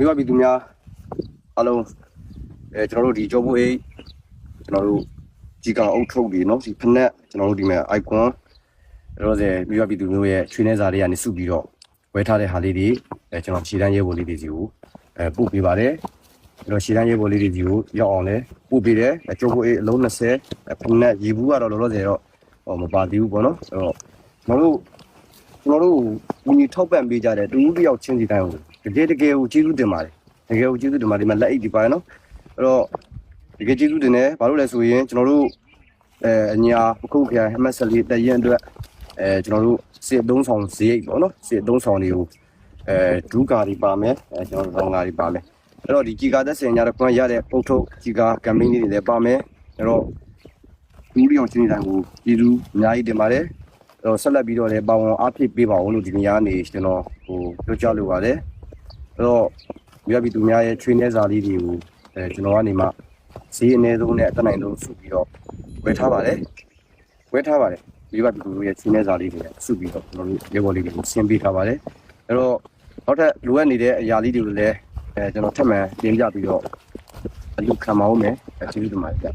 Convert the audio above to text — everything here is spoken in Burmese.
မိဘပြည်သူများအားလုံးအဲကျွန်တော်တို့ဒီ job အိကျွန်တော်တို့ကြီးကအုပ်ထုတ်တွေနော်ဒီဖနက်ကျွန်တော်တို့ဒီမှာ icon ရောစေမိဘပြည်သူမျိုးရဲ့ချွေးနှဲစာတွေကနေစုပြီးတော့ဝယ်ထားတဲ့ဟာလေးတွေအဲကျွန်တော်ခြေတန်းရဲဘော်လေးတွေစီကိုအဲပို့ပေးပါတယ်ကျွန်တော်ရှေ့တန်းရေပေါ်လေးတွေဒီကိုရောက်အောင်လဲပို့ပေးတယ်အကျိုးကိုအလုံး20ဖနက်ရေဘူးကတော့လောလောဆယ်တော့ဟိုမပါသေးဘူးပေါ့နော်အဲ့တော့ကျွန်တော်တို့ကျွန်တော်တို့ဝင်ကြီးထောက်ပံ့ပေးကြတယ်တူတူတယောက်ချင်းစီတိုင်းကို တကယ်တကယ်ကိုကျေးဇူးတင်ပါတယ်တကယ်ကိုကျေးဇူးတင်ပါတယ်ဒီမှာလက်အိတ်ဒီပါရနော်အဲ့တော့တကယ်ကျေးဇူးတင်တယ်ဘာလို့လဲဆိုရင်ကျွန်တော်တို့အဲအညာပခုတ်ခရိုင် MSL တရင်အတွက်အဲကျွန်တော်တို့စစ်အသုံးဆောင်ဈေးပေါ့နော်စစ်အသုံးဆောင်တွေကိုအဲဒူးကာတွေပါမယ်အဲကျွန်တော်တို့ရောင်းကာတွေပါမယ်အဲ့တော့ဒီကြီးကာသက်စင်ညာတော့ခွန်ရတဲ့ပုတ်ထုတ်ကြီးကာကမ်ပိန်းလေးတွေလည်းပါမယ်အဲ့တော့တူတူတယောက်ချင်းစီတိုင်းကိုကျေးဇူးအများကြီးတင်ပါတယ်အဲ့တော့ဆက်လက်ပြီးတော့လည်းပါဝင်အားဖြစ်ပေးပါဦးလို့ဒီနေရာကနေကျွန်တော်ဟိုပြောကြလိုပါတယ် အဲ့တော့မြတ်ပြည်သူများရဲ့ချွေးနေစာလေးတွေကိုအဲကျွန်တော်ကနေမှဈေးအနည်းဆုံးနဲ့အတက်နိုင်ဆုံးစုပြီးတော့ဝယ်ထားပါတယ်ဝယ်ထားပါတယ်မြတ်ပြည်သူတို့ရဲ့ချွေးနေစာလေးတွေစုပြီးတော့ကျွန်တော်တို့ရေဘော်လေးတွေကိုဆင်းပေးထားပါတယ်အဲ့တော့နောက်ထပ်လိုအပ်နေတဲ့အရာလေးတွေကိုလည်းအဲကျွန်တော်ထပ်မံတင်ပြပြီးတော့အလူခံပါဦးမယ်အဲကျေးဇူးတင်ပါတယ်ဗျ